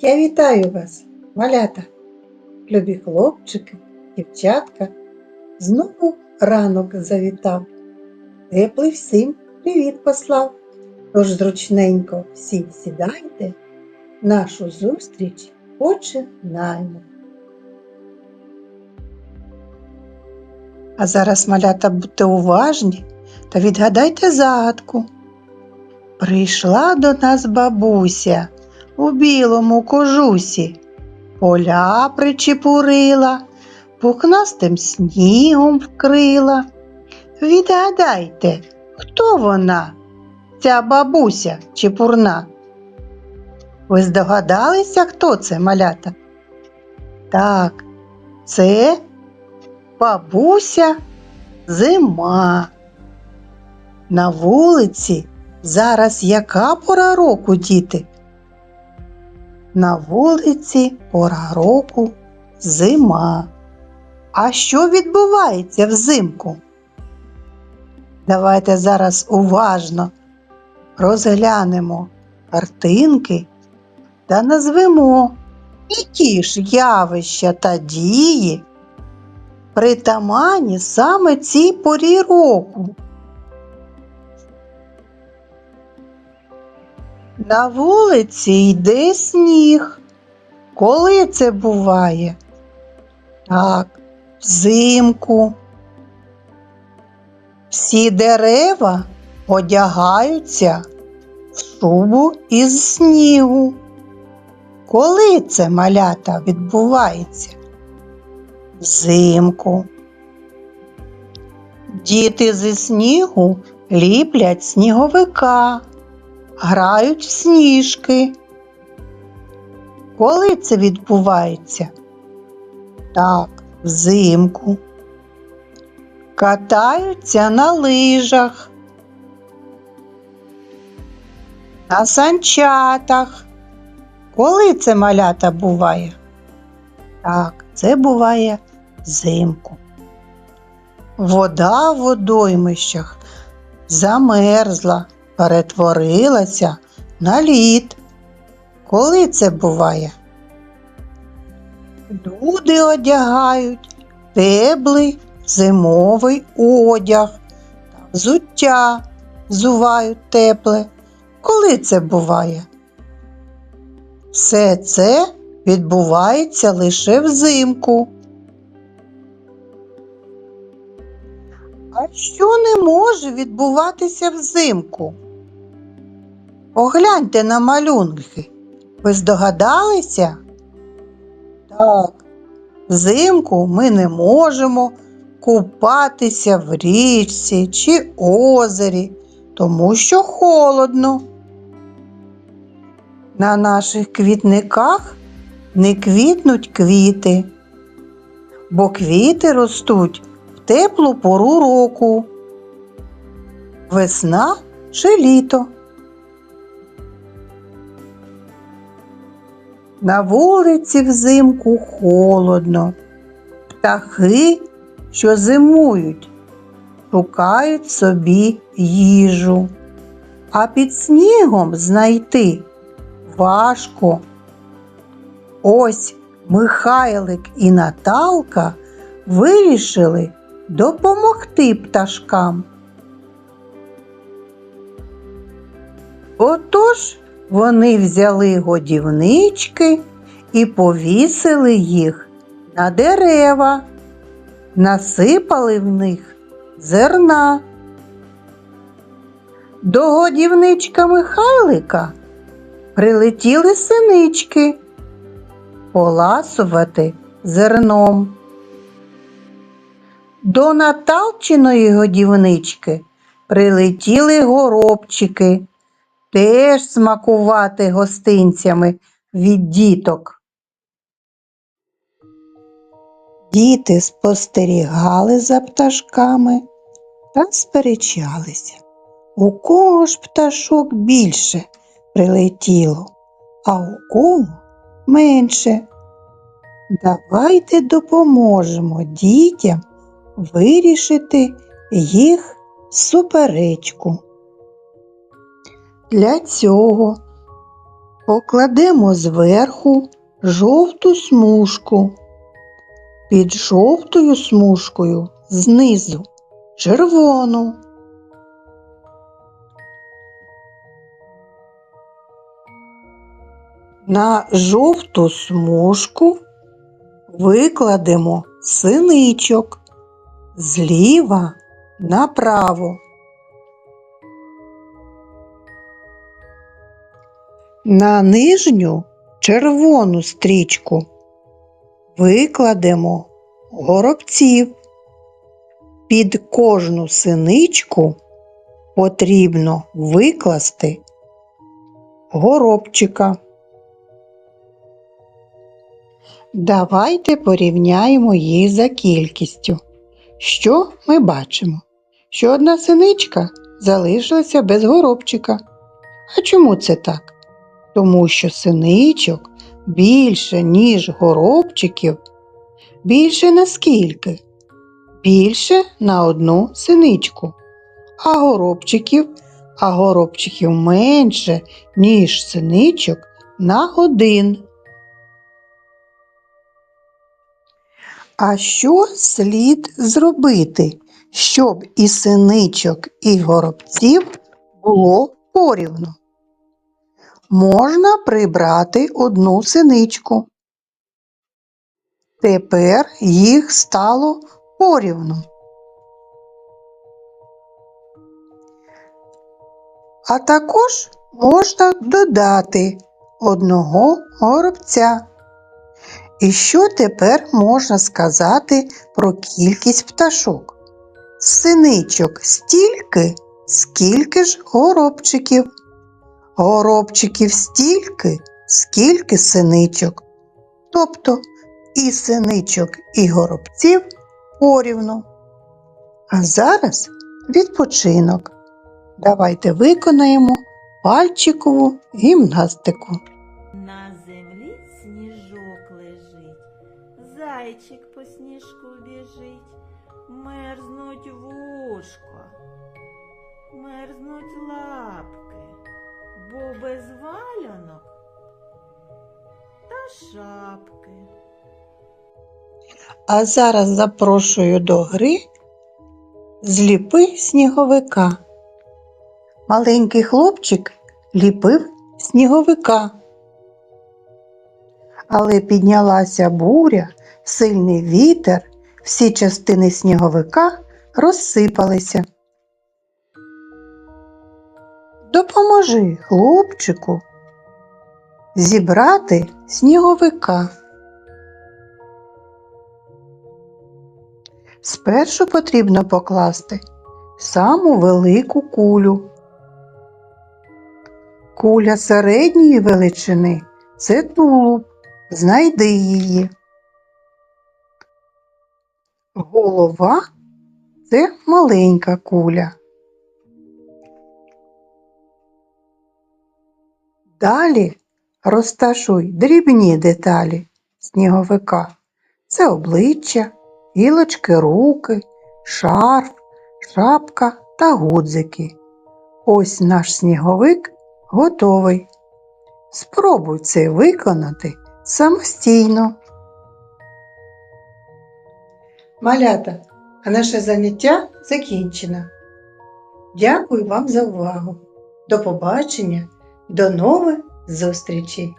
Я вітаю вас, малята, любі хлопчики, дівчатка. Знову ранок завітав. Теплий всім привіт послав. Тож зручненько всі сідайте, нашу зустріч починаємо. А зараз, малята, будьте уважні та відгадайте загадку. Прийшла до нас бабуся у білому кожусі, поля причепурила, пухнастим снігом вкрила. Відгадайте, хто вона, ця бабуся чепурна? Ви здогадалися, хто це малята? Так, це бабуся зима. На вулиці зараз яка пора року, діти? На вулиці пора року зима. А що відбувається взимку? Давайте зараз уважно розглянемо картинки та назвемо, які ж явища та дії притаманні саме цій порі року. На вулиці йде сніг. Коли це буває? Так, взимку. Всі дерева одягаються в шубу із снігу. Коли це малята відбувається? Взимку. Діти зі снігу ліплять сніговика грають в сніжки. Коли це відбувається? Так, взимку. Катаються на лижах, на санчатах. Коли це малята буває? Так, це буває взимку. Вода в водоймищах замерзла перетворилася на лід. Коли це буває? Люди одягають теплий зимовий одяг та взуття взувають тепле. Коли це буває? Все це відбувається лише взимку. А що не може відбуватися взимку? Погляньте на малюнки. Ви здогадалися? Так, взимку ми не можемо купатися в річці чи озері, тому що холодно. На наших квітниках не квітнуть квіти, бо квіти ростуть в теплу пору року. Весна чи літо. На вулиці взимку холодно. Птахи, що зимують, шукають собі їжу, а під снігом знайти важко. Ось Михайлик і Наталка вирішили допомогти пташкам. Отож вони взяли годівнички і повісили їх на дерева, насипали в них зерна. До годівничка Михайлика прилетіли синички поласувати зерном. До Наталчиної годівнички прилетіли горобчики теж смакувати гостинцями від діток. Діти спостерігали за пташками та сперечалися. У кого ж пташок більше прилетіло, а у кого менше. Давайте допоможемо дітям вирішити їх суперечку. Для цього Покладемо зверху жовту смужку. Під жовтою смужкою знизу червону. На жовту смужку викладемо синичок зліва направо. На нижню червону стрічку викладемо горобців. Під кожну синичку потрібно викласти горобчика. Давайте порівняємо їх за кількістю. Що ми бачимо? Що одна синичка залишилася без горобчика. А чому це так? Тому що синичок більше, ніж горобчиків. Більше на скільки? Більше на одну синичку. А горобчиків, а горобчиків менше, ніж синичок на один. А що слід зробити, щоб і синичок, і горобців було порівну? Можна прибрати одну синичку. Тепер їх стало порівну. А також можна додати одного горобця. І що тепер можна сказати про кількість пташок? Синичок стільки, скільки ж горобчиків. Горобчиків стільки, скільки синичок. Тобто і синичок, і горобців порівну. А зараз відпочинок. Давайте виконаємо пальчикову гімнастику. На землі сніжок лежить, зайчик по сніжку біжить, мерзнуть вушко, мерзнуть лапки, бо без валянок та шапки. А зараз запрошую до гри зліпи сніговика. Маленький хлопчик ліпив сніговика. Але піднялася буря, сильний вітер, всі частини сніговика розсипалися. Допоможи хлопчику зібрати сніговика. Спершу потрібно покласти саму велику кулю. Куля середньої величини це тулуб. Знайди її. Голова це маленька куля. Далі розташуй дрібні деталі сніговика. Це обличчя, гілочки руки, шарф, шапка та гудзики. Ось наш сніговик готовий. Спробуй це виконати самостійно. Малята, а наше заняття закінчено. Дякую вам за увагу. До побачення, до нових зустрічей!